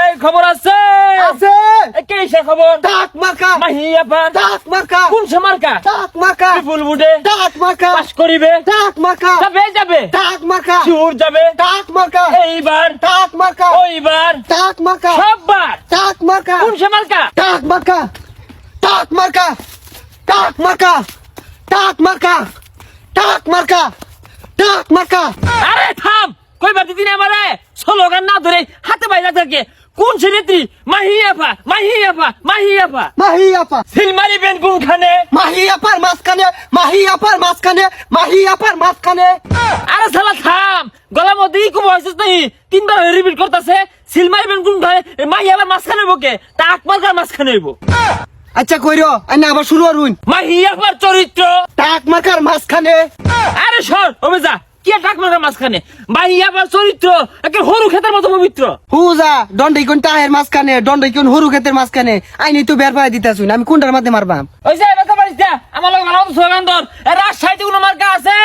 এই খবর আছে আছে কে সে খবর টাক মার্কা মাহিয়া পান টাক মার্কা কোন সে মার্কা টাক মার্কা বিপুল বুটে টাক মার্কা পাস করিবে টাক মার্কা যাবে যাবে টাক মার্কা শিউর যাবে টাক মার্কা এইবার টাক মার্কা ওইবার টাক মার্কা সববার টাক মার্কা কোন সে মার্কা টাক মার্কা টাক মার্কা টাক মার্কা টাক মার্কা টাক মার্কা টাক মার্কা আরে থাম কইবার দিদি না আমারে স্লোগান না ধরে হাতে বাইরে থাকে কোন সে নেত্রী মাহিয়া পা মাহিয়া পা মাহিয়া পা মাহি আপা সিলমারি বেন কোনখানে? মাহি আপার মাঝখানে মাহি আপার মাঝখানে মাহি আপার মাঝখানে। আরে শালা থাম। গলার মধ্যে ইকো ভয়েসেস নাই তিনবার রিপিট করতেছে। সিলমারি বেন কোনখানে? মাহিয়া আবার মাঝখানে বকে তা আকমার মাঝখানে হইব? আচ্ছা কইরো আইনা আবার শুরু করুন মাহিয়া পার চরিত্র টাক মার্কার মাঝখানে? আরে সর ওবে যা। কি মাঝখানে? চরিত্র একে হরু ক্ষেতের মতো পবিত্র। হুজা দণ্ডই কোন মাঝখানে দণ্ডই কোন হরু ক্ষেতের মাঝখানে। আইনি তো বের পাই দিতাছুন আমি কোনটার মাঝে মারবাম ওই যে এবার পারিস দা আমার লগে ভালো মতো স্লোগান এ রাজশাহীতে কোনো মার্কা আছে?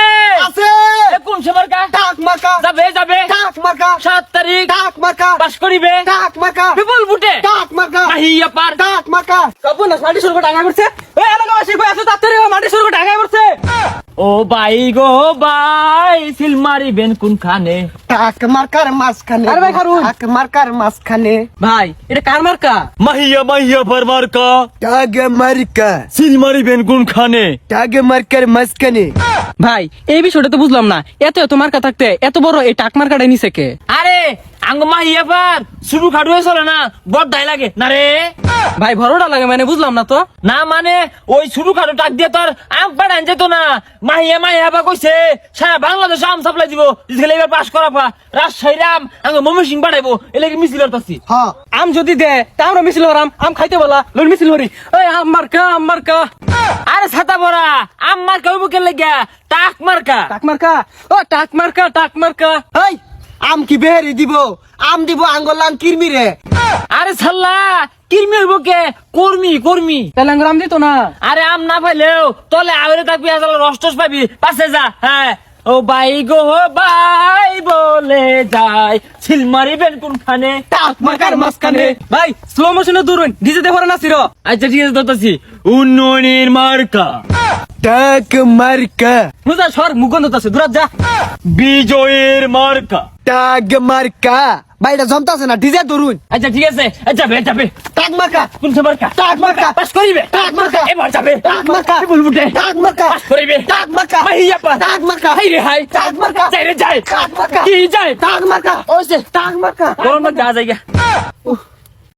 আছে। এ কোন সে মার্কা? টাক মার্কা। যাবে যাবে। টাক মার্কা। সাত তারিখ। টাক মার্কা। পাস করিবে। টাক মার্কা। বিপুল বুটে টাক মার্কা। টাক মার্কা। বাই গো বাই সিল মারিবেন কোনখানে? টাক মার্কার মাঝখানে। আরে ভাই খারুন। টাক মার্কার মাঝখানে। ভাই এটা কার মার্কা? মাহিয়া মাহিয়া পর মার্কা। টাক মার্কা। সিল মারিবেন কোনখানে? টাক মার্কার মাঝখানে। ভাই এই বিষয়টা তো বুঝলাম না। এত এত মার্কা থাকতে এত বড় এই টাক মার্কাটা নিছে কে? আরে আঙ্গ মাহিয়া পার শুরু খাটু চলে না বড় দায় লাগে। না রে। ভাই ভরোটা লাগে মানে বুঝলাম না তো। না মানে ওই শুরু খাটু টাক দিয়ে তোর আম পাঠান যেত না। মাহিয়া মাহিয়া বা কইছে সারা বাংলাদেশ আম সাপ্লাই দিব। এবার পাস করা পা। রাজশাহী আম আঙ্গ মমি সিং পাঠাইবো। এলাকি মিছিল করতাছি হ্যাঁ। আম যদি দে তা আমরা মিছিল হরাম। আম খাইতে বলা লোন মিছিল হরি। আম মার্কা আম মার্কা বড়া আম মার্কা হইব কে লাগিয়া? টাক মার্কা। টাক মার্কা? ও টাক মার্কা টাক মার্কা। এই আম কি বেহেরি দিব? আম দিব আঙ্গলান কিরমি রে? আরে ছাল্লা কিরমি হইব কে? কর্মী কর্মী। তেলেঙ্গার আম দিত না? আরে আম না পাইলেও তলে আগে থাকবি আসলে রষ্টস পাবি পাশে যা হ্যাঁ। ও বাই গো বাই বলে যায় ছিল মারিবেন কোনখানে? টাক মার্কার মাঝখানে। ভাই স্লো মোশনে দূরুন ডিজে দে ভরে নাসির আচ্ছা ঠিক আছে ধরতেছি। উন্নয়নের মার্কা। টাক মার্কা বুঝা সর মুগন্ধ আছে দূরাত যা বিজয়ের মার্কা টাক মার্কা বাইটা জমতাছে না ডিজে ধরুন আচ্ছা ঠিক আছে যাবে যাবে টাক মার্কা কোন সে মার্কা টাক মার্কা পাস করিবে টাক মার্কা এবার যাবে টাক মার্কা বলবুটে টাক মার্কা পাস করিবে টাক মার্কা মাহিয়া পা টাক মার্কা হাই রে হাই টাক মার্কা যাই রে যাই টাক মার্কা কি যায় টাক মার্কা ওইসে টাক মার্কা গরম যা যাইগা